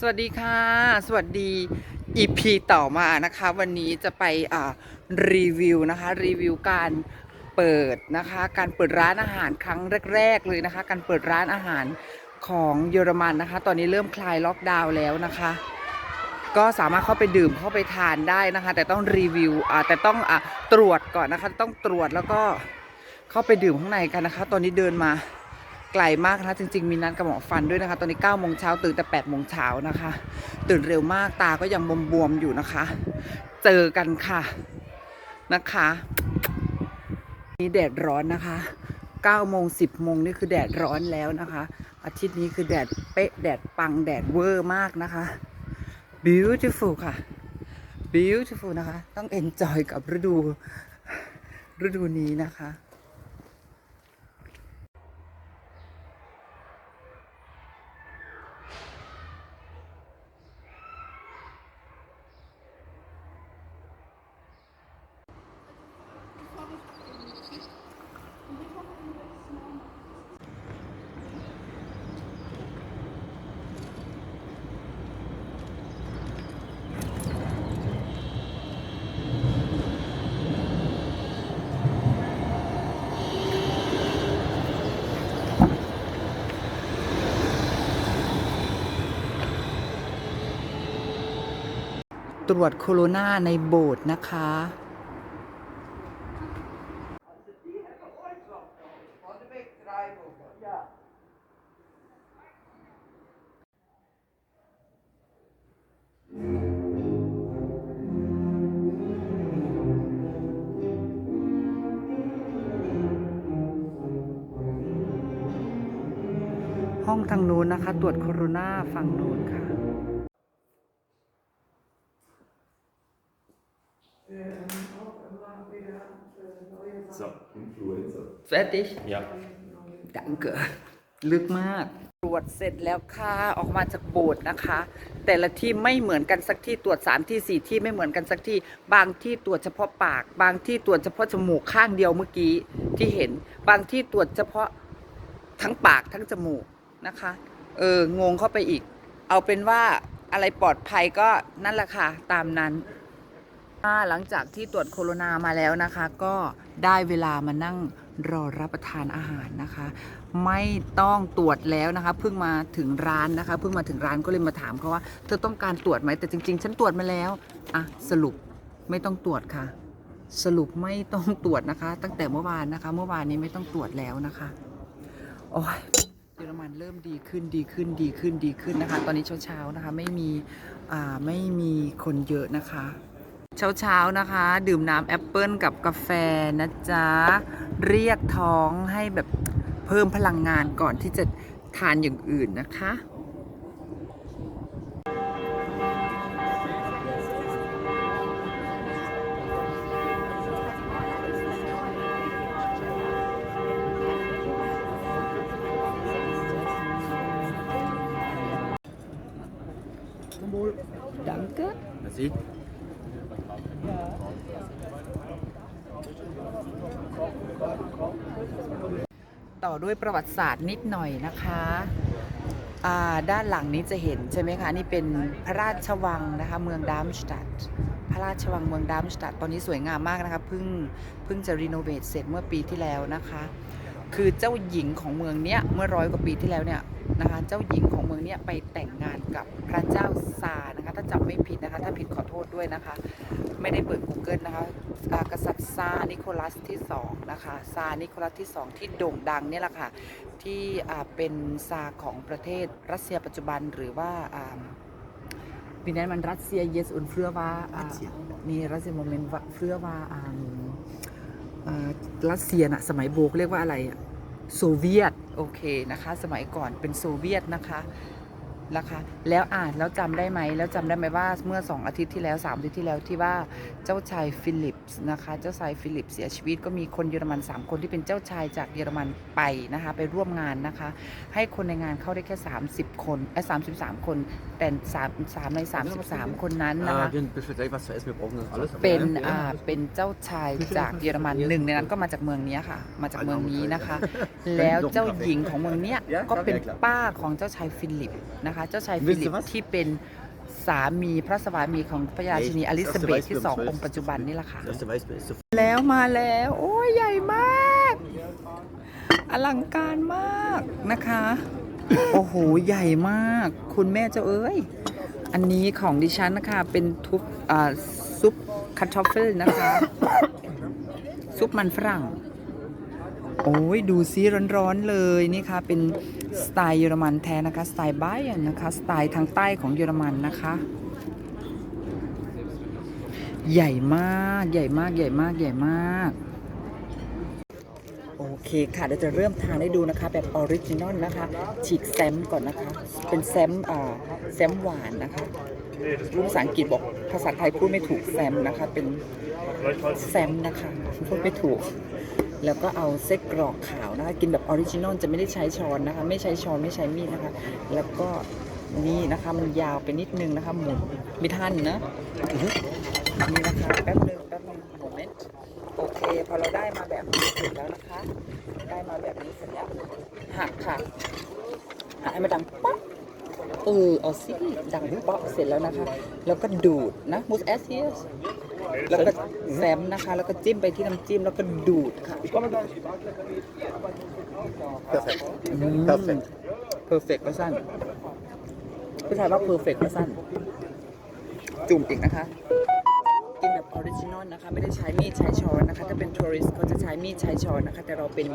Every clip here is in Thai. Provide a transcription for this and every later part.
สวัสดีค่ะ สวัสดี EP ต่อมานะคะ วันนี้จะไปอ่ารีวิวนะคะ รีวิวการเปิดนะคะ การเปิดร้านอาหารครั้งแรก ๆ เลยนะคะ การเปิดร้านอาหารของเยอรมันนะคะ ตอนนี้เริ่มคลายล็อกดาวน์แล้วนะคะ ก็สามารถเข้าไปดื่มเข้าไปทานได้นะคะ แต่ต้องรีวิวอ่าแต่ต้องอ่าตรวจก่อนนะคะ ต้องตรวจแล้วก็เข้าไปดื่มข้างในกันนะคะ ตอนนี้เดินมา ไกลมากนะคะจริง ๆ มีนัดกับหมอฟันด้วยนะคะ ตอนนี้9ก้าโมงเช้าตื่นแต่8ปดโมงเช้านะคะ ตื่นเร็วมากตาก็ยังบวมๆอยู่นะคะ เจอกันค่ะนะคะนี่แดดร้อนนะคะ9โมง10โมงนี่คือแดดร้อนแล้วนะคะ อาทิตย์นี้คือแดดเป๊ะแดดปังแดดเวอร์มากนะคะ beautiful ค่ะ beautiful นะคะ ต้อง enjoy กับฤดูฤดูนี้นะคะ ตรวจโคโรนาในโบสถ์นะคะ ห้องทางนู้นนะคะ ตรวจโคโรนาฝั่งนู้นค่ะ So, Influenza. fertig Ja. danke ลึกมาก ตรวจเสร็จแล้วค่ะ ออกมาจากโบสถ์นะคะ แต่ละที่ไม่เหมือนกันสักที่ตรวจ3ที่4ที่ไม่เหมือนกันสักที่ บางที่ตรวจเฉพาะปาก บางที่ตรวจเฉพาะจมูกข้างเดียวเมื่อกี้ที่เห็น บางที่ตรวจเฉพาะทั้งปากทั้งจมูกนะคะ เอองงเข้าไปอีก เอาเป็นว่าอะไรปลอดภัยก็นั่นแหละค่ะตามนั้นอ่า หลังจากที่ตรวจโคโรนามาแล้วนะคะ ก็ได้เวลามานั่งรอรับประทานอาหารนะคะ ไม่ต้องตรวจแล้วนะคะเพิ่งมาถึงร้านนะคะเพิ่งมาถึงร้านก็เลยมาถามเขาว่าเธอต้องการตรวจไหมแต่จริง ๆ ฉันตรวจมาแล้วอะสรุปไม่ต้องตรวจค่ะ สรุปไม่ต้องตรวจนะคะ ตั้งแต่เมื่อวานนะคะ เมื่อวานนี้ไม่ต้องตรวจแล้วนะคะโอ้ยเยอรมันเริ่มดีขึ้นดีขึ้นดีขึ้นดีขึ้นนะคะ ตอนนี้เช้าๆนะคะ ไม่มีอ่าไม่มีคนเยอะนะคะ เช้าๆนะคะ ดื่มน้ำแอปเปิลกับกาแฟนะจ๊ะ เรียกท้องให้แบบเพิ่มพลังงานก่อนที่จะทานอย่างอื่นนะคะ Danke. Merci. ต่อด้วยประวัติศาสตร์นิดหน่อยนะคะอ่าด้านหลังนี้จะเห็นใช่ไหมคะนี่เป็นพระราชวังนะคะเมืองดามสตัดพระราชวังเมืองดามสตัดตอนนี้สวยงามมากนะคะเพิ่งเพิ่งจะรีโนเวทเสร็จเมื่อปีที่แล้วนะคะ คือเจ้าหญิงของเมืองเนี้ยเมื่อร้อยกว่าปีที่แล้วเนี่ย นะคะเจ้าหญิงของเมืองเนี้ยไปแต่งงานกับพระเจ้าซาร์นะคะถ้าจำไม่ผิดนะคะถ้าผิดขอโทษด้วยนะคะ ไม่ได้เปิด Google นะคะอ่ากษัตริย์ซาร์นิโคลัสที่สองนะคะซาร์นิโคลัสที่สองที่โด่งดังเนี่ยแหละค่ะที่อ่าเป็นซาร์ของประเทศรัสเซียปัจจุบันหรือว่าอ่าปีนั้นมันรัสเซีย yes und früher war อ่า Razzia นี่รัสเซียโมเมนต์ früher war อ่าอ่ารัสเซียน่ะสมัยโบกเรียกว่าอะไรอะโซเวียต โอเคนะคะ สมัยก่อนเป็นโซเวียตนะคะ นะคะ แล้วอ่านแล้วจำได้ไหม แล้วจำได้ไหมว่าเมื่อ 2 อาทิตย์ที่แล้ว3อาทิตย์ที่แล้วที่ว่าเจ้าชายฟิลิปส์นะคะ เจ้าชายฟิลิปเสียชีวิตก็มีคนเยอรมัน 3 คนที่เป็นเจ้าชายจากเยอรมันไปนะคะ ไปร่วมงานนะคะ ให้คนในงานเข้าได้แค่ 30 คนไอ้สามคน แต่สามสามในสามสิบสามคนนั้นนะคะ Äh, wir bestellen gleich was zu essen, wir brauchen das alles. เป็นอ่าเป็นเจ้าชายจากเยอรมันหนึ่งในนั้นก็มาจากเมืองนี้ค่ะ มาจากเมืองนี้นะคะ แล้วเจ้าหญิงของเมืองเนี้ยก็เป็นป้าของเจ้าชายฟิลิปนะคะเจ้าชายฟิลิปที่เป็นสามีพระสวามีของพระราชินีอลิซาเบธที่สององค์ปัจจุบันนี่แหละค่ะ Das erste Weißbier ist so แล้วมาแล้ว โอ้ยใหญ่มาก อลังการมากนะคะ โอ้โห ใหญ่มาก คุณแม่เจ้าเอ้ย อันนี้ของดิฉันนะคะ เป็นทุบอ่าซุปคัตทอฟเฟิลนะคะ ซุปมันฝรั่ง โอ้ยดูซิร้อนๆเลยนี่ค่ะเป็นสไตล์เยอรมันแท้นะคะ สไตล์บาเยร์นนะคะสไตล์ทางใต้ของเยอรมันนะคะ ใหญ่มากใหญ่มากใหญ่มากใหญ่มากโอเคค่ะเดี๋ยวจะเริ่มทานให้ดูนะคะแบบออริจินอลนะคะ ฉีกแซมก่อนนะคะ เป็นแซมอ่าแซมหวานนะคะรู้ภาษาอังกฤษบอกภาษาไทยพูดไม่ถูกแซมนะคะ เป็นแซมนะคะพูดไม่ถูก แล้วก็เอาเส้นกรอกขาวนะคะ กินแบบออริจินอลจะไม่ได้ใช้ช้อนนะคะ ไม่ใช้ช้อนไม่ใช้มีดนะคะ แล้วก็นี่นะคะมันยาวไปนิดนึงนะคะหมุนไม่ทันนะนี่นะคะแป๊บนึงแป๊บนึงโมเมนต์โอเค พอเราได้มาแบบนี้เสร็จแล้วนะคะ ได้มาแบบนี้เสร็จแล้วหักค่ะหักให้มันดังป๊อก เออเอาสิดังป๊อกเสร็จแล้วนะคะ แล้วก็ดูดนะมูสแอสเซียสแล้วก็แซมนะคะ แล้วก็จิ้มไปที่น้ำจิ้มแล้วก็ดูดค่ะ perfekt. เพอร์เฟกต์เพอร์เฟกต์ก็สั้นผู้ชายว่าเพอร์เฟกต์ก็สั้น จุ่มอีกนะคะ กินแบบออริจินอลนะคะ ไม่ได้ใช้มีดใช้ช้อนนะคะ ถ้าเป็นทัวริสต์เขาจะใช้มีดใช้ช้อนนะคะ แต่เราเป็น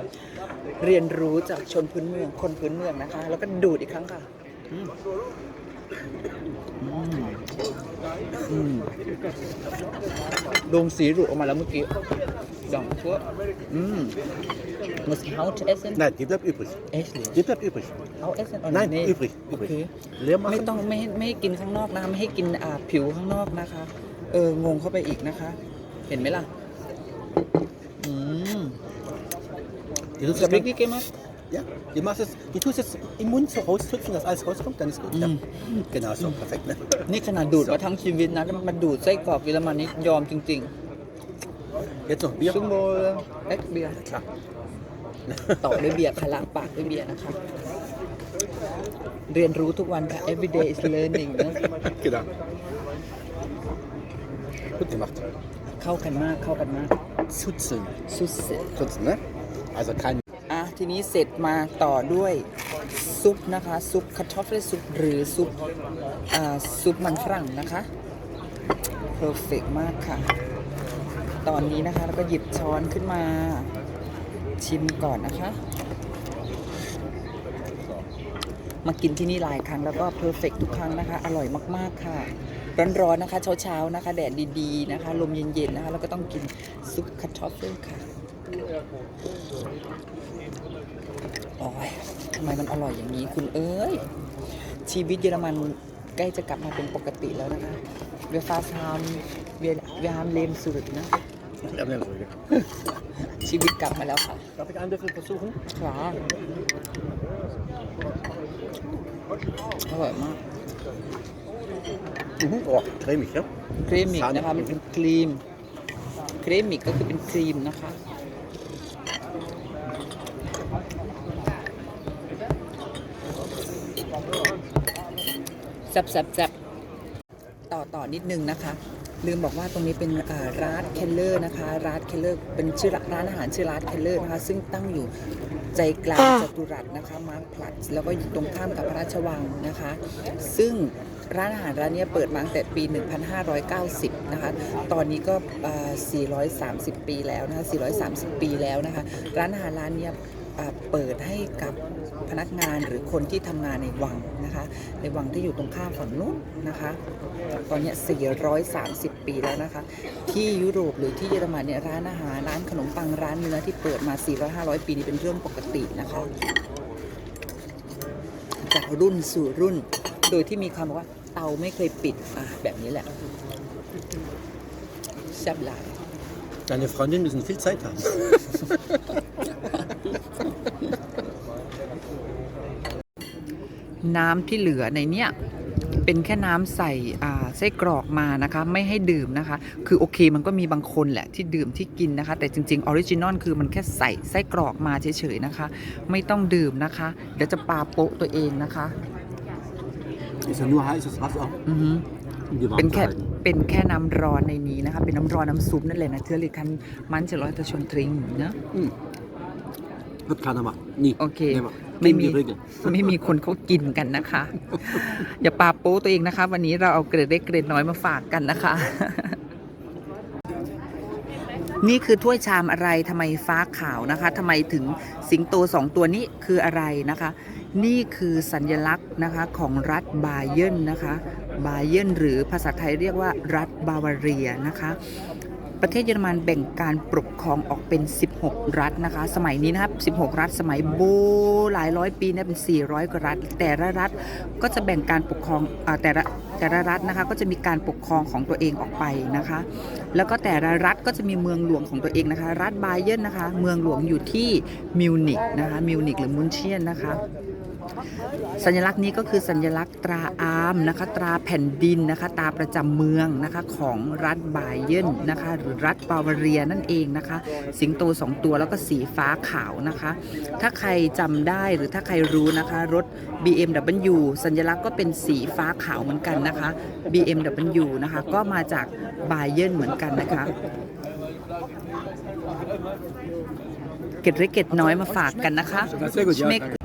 เรียนรู้จากชนพื้นเมืองคนพื้นเมืองนะคะ แล้วก็ดูดอีกครั้งค่ะ อืมอืมอืมดงสีหลุดออกมาแล้วเมื่อกี้ดังทั่วอืม muss Haut essen Nein, die bleibt übrig. echt Die bleibt übrig. Haut essen Nein, nee. übrig. โอเค übrig. Leer ไม่ machen. ต้องไม่ให้ไม่ให้กินข้างนอกนะไม่ให้กินอ่าผิวข้างนอกนะคะ เอองงเข้าไปอีกนะคะ เห็นไหมล่ะ อืม Die tust จะ es พริก dann, นี่เก่งมาก ja, die machst es, die tust es im Mund so raustupfen, dass alles rauskommt, dann ist gut. Ja. Mhm. Genau so, perfekt. Ne? นี่ขนาดดูดมาทั้งชีวิตนะแล้วมันดูดไส้กรอกเยอรมันนี่ยอมจริง Jetzt noch ๆ Bier. ซึ่งโบเอ็กเบียร์ Klar. ต่อด้วยเบียร์ค่ะล้างปากด้วยเบียร์นะคะ เรียนรู้ทุกวันค่ะ everyday is learning นะ genau. Gut gemacht. เข้ากันมากเข้ากันมาก Zuzeln. สุดเสร็จ Zuzeln, ne? Also kein อะ ทีนี้เสร็จมาต่อด้วยซุปนะคะ ซุปคัตทอฟเฟิลซุปหรือซุปซุปมันฝรั่งนะคะเพอร์เฟกมากค่ะ ตอนนี้นะคะเราก็หยิบช้อนขึ้นมาชิมก่อนนะคะ มากินที่นี่หลายครั้งแล้วก็เพอร์เฟกทุกครั้งนะคะ อร่อยมากๆค่ะ ร้อนๆนะคะ เช้าๆนะคะ แดดดีๆนะคะ ลมเย็นๆนะคะ แล้วก็ต้องกินซุปคัตทอฟเฟิลค่ะ โอ้ยทำไมมันอร่อยอย่างนี้คุณเอ้ย ชีวิตเยอรมันใกล้จะกลับมาเป็นปกติแล้วนะคะเวฟาซามเวเวฮามเลมสุดนะ Ja, ne, so, ja. ชีวิตกลับมาแล้วค่ะ Darf ich einen Löffel versuchen? ครับอร่อยมาก Mhm. Oh, cremig, ja? ครีมมิกนะคะมันเป็นครีม ครีมมิกก็คือเป็นครีมนะคะ แซบแซบแซบต่อต่อนิดนึงนะคะ ลืมบอกว่าตรงนี้เป็นร้านเคลเลอร์นะคะร้านเคลเลอร์เป็นชื่อร้านอาหารชื่อร้านเคลเลอร์นะคะ ซึ่งตั้งอยู่ใจกลางจตุรัสนะคะมาร์คพลัสแล้วก็อยู่ตรงข้ามกับพระราชวังนะคะ ซึ่งร้านอาหารร้านนี้เปิดมาตั้งแต่ปี 1590 นะคะ ตอนนี้ก็ 430 ปีแล้วนะคะ 430 ปีแล้วนะคะ ร้านอาหารร้านนี้ เปิดให้กับพนักงานหรือคนที่ทำงานในวังนะคะ ในวังที่อยู่ตรงข้ามฝั่งนู้นนะคะ ตอนเนี้ย430 ปีแล้วนะคะ ที่ยุโรปหรือที่เยอรมันเนี่ยร้านอาหารร้านขนมปังร้านเนื้อที่เปิดมา 400-500 ปีนี้เป็นเรื่องปกตินะคะ จากรุ่นสู่รุ่น โดยที่มีคำบอกว่าเตาไม่เคยปิดอะแบบนี้แหละแซ่บหลาย Deine Freundin müssen viel Zeit haben. น้ำที่เหลือในเนี้ยเป็นแค่น้ำใส่อ่าไส้กรอกมานะคะไม่ให้ดื่มนะคะ คือโอเคมันก็มีบางคนแหละที่ดื่มที่กินนะคะ แต่จริงๆออริจินอลคือมันแค่ใส่ไส้กรอกมาเฉยๆนะคะ ไม่ต้องดื่มนะคะ เดี๋ยวจะปาโปะตัวเองนะคะ Ist ja nur heißes Wasser, อือฮึ um die เป็น warm zu แค่ halten. เป็นแค่น้ำร้อนในนี้นะคะ เป็นน้ำร้อนน้ำซุปนั่นแหละนะเธอเลยคันมันจะร้อยตะชนทริง เนอะ Mm. Wird keiner machen. Nie. Okay. Never. Mit Gegen die mir. Regel. ไม่มีคนเขากินกันนะคะ อย่าปาโป้ตัวเองนะคะ วันนี้เราเอาเกรดเล็กเกรดน้อยมาฝากกันนะคะ นี่คือถ้วยชามอะไรทำไมฟ้าขาวนะคะทำไมถึงสิงโตสองตัวนี้คืออะไรนะคะ นี่คือสัญลักษณ์นะคะของรัฐบาเยนนะคะ บาเยนหรือภาษาไทยเรียกว่ารัฐบาวาเรียนะคะ ประเทศเยอรมันแบ่งการปกครองออกเป็น 16 รัฐนะคะ สมัยนี้นะครับ 16 รัฐ สมัยโบหลายร้อยปีเนี่ยเป็น 400 กว่ารัฐ แต่ละรัฐก็จะแบ่งการปกครองอแต่ละแต่ละรัฐนะคะก็จะมีการปกครองของตัวเองออกไปนะคะ แล้วก็แต่ละรัฐก็จะมีเมืองหลวงของตัวเองนะคะ รัฐบาเยร์นนะคะ เมืองหลวงอยู่ที่มิวนิกนะคะ มิวนิกหรือมุนเชียนนะคะ สัญลักษณ์นี้ก็คือสัญลักษณ์ตราอาร์มนะคะตราแผ่นดินนะคะตราประจำเมืองนะคะของรัฐบาเยนนะคะหรือรัฐบาวาเรียนั่นเองนะคะสิงโตสองตัวแล้วก็สีฟ้าขาวนะคะ ถ้าใครจำได้หรือถ้าใครรู้นะคะรถ BMW สัญลักษณ์ก็เป็นสีฟ้าขาวเหมือนกันนะคะ BMW นะคะก็มาจากบาเยนเหมือนกันนะคะเกร็ดเล็กเกร็ดน้อยมาฝากกันนะคะ Sehr gut, ja. Schmeckt danke.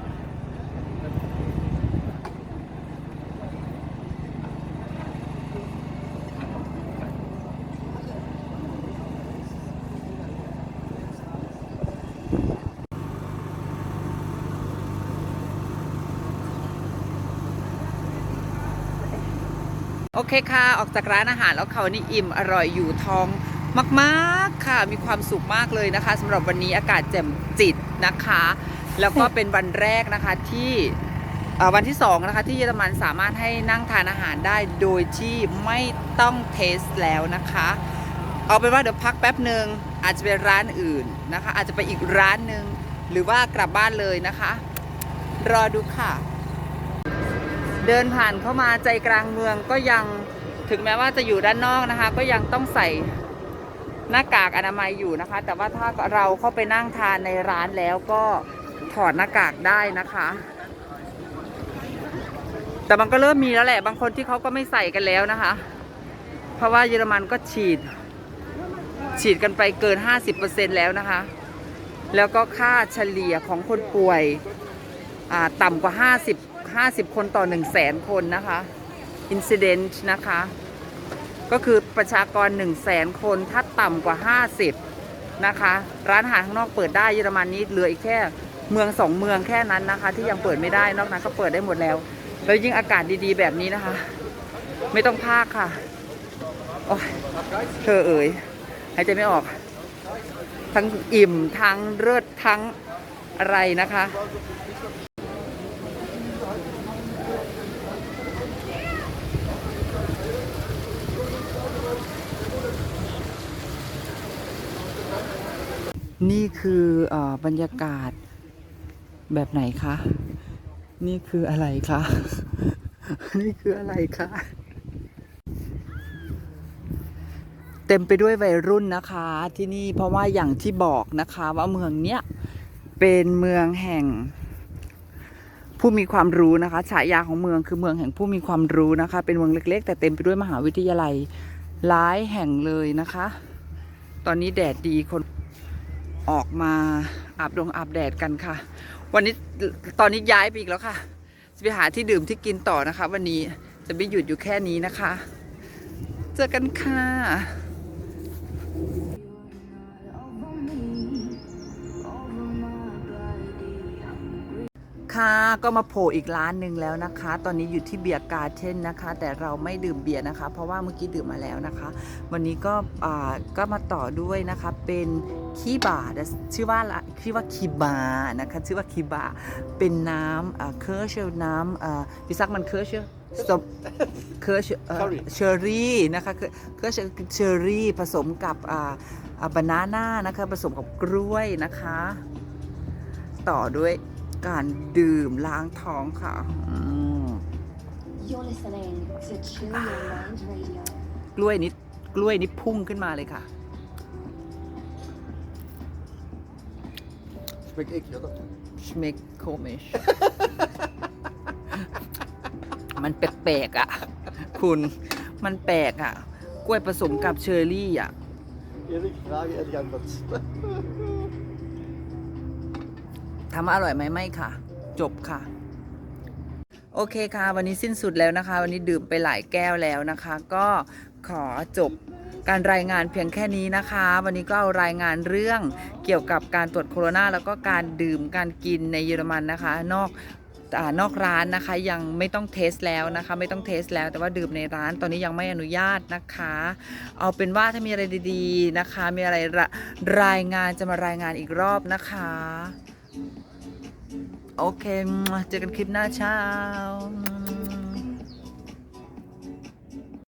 โอ เคค่ะ ออกจากร้านอาหารแล้วเขานี่อิ่มอร่อยอยู่ท้องมากๆค่ะ มีความสุขมากเลยนะคะสำหรับวันนี้อากาศแจ่มจิตนะคะ แล้วก็เป็นวันแรกนะคะที่วันที่สองนะคะที่เยอรมันสามารถให้นั่งทานอาหารได้โดยที่ไม่ต้องเทสแล้วนะคะ เอาเป็นว่าเดี๋ยวพักแป๊บหนึ่งอาจจะไปร้านอื่นนะคะ อาจจะไปอีกร้านหนึ่งหรือว่ากลับบ้านเลยนะคะ รอดูค่ะ เดินผ่านเข้ามาใจกลางเมืองก็ยังถึงแม้ว่าจะอยู่ด้านนอกนะคะ ก็ยังต้องใส่หน้ากากอนามัยอยู่นะคะ แต่ว่าถ้าเราเข้าไปนั่งทานในร้านแล้วก็ถอดหน้ากากได้นะคะ แต่มันก็เริ่มมีแล้วแหละ บางคนที่เขาก็ไม่ใส่กันแล้วนะคะ เพราะว่าเยอรมันก็ฉีด ฉีดกันไปเกิน 50%แล้วนะคะ แล้วก็ค่าเฉลี่ยของคนป่วยต่ำกว่า 50 50 คนต่อ 1 0 0 0 0แสนคนนะคะ incident นะคะ ก็คือประชากร 1 0 0 0 0แสนคนถ้าต่ำกว่า 50 นะคะ ร้านอาหารข้างนอกเปิดได้เยอรมันนี้เหลืออีกแค่เมืองสองเมืองแค่นั้นนะคะ ที่ยังเปิดไม่ได้นอกนั้นก็เปิดได้หมดแล้ว แล้วยิ่งอากาศดีๆแบบนี้นะคะ ไม่ต้องพากค่ะโอ้ยเธอเอ๋ยหายใจไม่ออก ทั้งอิ่มทั้งเลิศทั้งอะไรนะคะ นี่คืออบรรยากาศแบบไหนคะ นี่คืออะไรคะ นี่คืออะไรคะ เต็มไปด้วยวัยรุ่นนะคะที่นี่เพราะว่าอย่างที่บอกนะคะว่าเมืองเนี้ยเป็นเมืองแห่งผู้มีความรู้นะคะฉายาของเมืองคือเมืองแห่งผู้มีความรู้นะคะ เป็นเมืองเล็ก ๆ แต่เต็มไปด้วยมหาวิทยาลัยหลายแห่งเลยนะคะ ตอนนี้แดดดีคน ออกมาอาบดงอาบแดดกันค่ะ วันนี้ตอนนี้ย้ายไปอีกแล้วค่ะ จะไปหาที่ดื่มที่กินต่อนะคะ วันนี้จะไม่หยุดอยู่แค่นี้นะคะ เจอกันค่ะ ค่ะ ก็มาโผล่อีกร้านหนึ่งแล้วนะคะ ตอนนี้อยู่ที่เบียร์การ์เทนนะคะ แต่เราไม่ดื่มเบียร์นะคะ เพราะว่าเมื่อกี้ดื่มมาแล้วนะคะ วันนี้ก็อ่าก็มาต่อด้วยนะคะเป็นคีบาแต่ชื่อว่าละชื่อว่าคีบานะคะชื่อว่าคีบาเป็นน้ำอ่าเคอร์เชลน้ำอ่าพี่ซักมันเคอร์เชลสมเคอร์เชล Curry เชอรี่นะคะเคอร์เชลเชอรี่ผสมกับอ่าบานาน่านะคะผสมกับกล้วยนะคะ ต่อด้วย การดื่มล้างท้องค่ะอืม You're listening to Chill Your Mind Radio. กล้วยนิดกล้วยนิดพุ่งขึ้นมาเลยค่ะ Schmeckt eklig, oder? ชเมกโคเมชมันแปลกๆอะ คุณมันแปลกอะ กล้วยผสมกับเชอร์รี่อะ ถามว่าอร่อยไหมไม่ค่ะ จบค่ะ โอเคค่ะ วันนี้สิ้นสุดแล้วนะคะ วันนี้ดื่มไปหลายแก้วแล้วนะคะ ก็ขอจบการรายงานเพียงแค่นี้นะคะ วันนี้ก็เอารายงานเรื่องเกี่ยวกับการตรวจโคโรนาแล้วก็การดื่มการกินในเยอรมันนะคะ นอกอนอกร้านนะคะยังไม่ต้องเทสแล้วนะคะ ไม่ต้องเทสแล้วแต่ว่าดื่มในร้านตอนนี้ยังไม่อนุญาตนะคะ เอาเป็นว่าถ้ามีอะไรดีๆนะคะ มีอะไรรรายงานจะมารายงานอีกรอบนะคะ โอเค เจอกันคลิปหน้าเช้า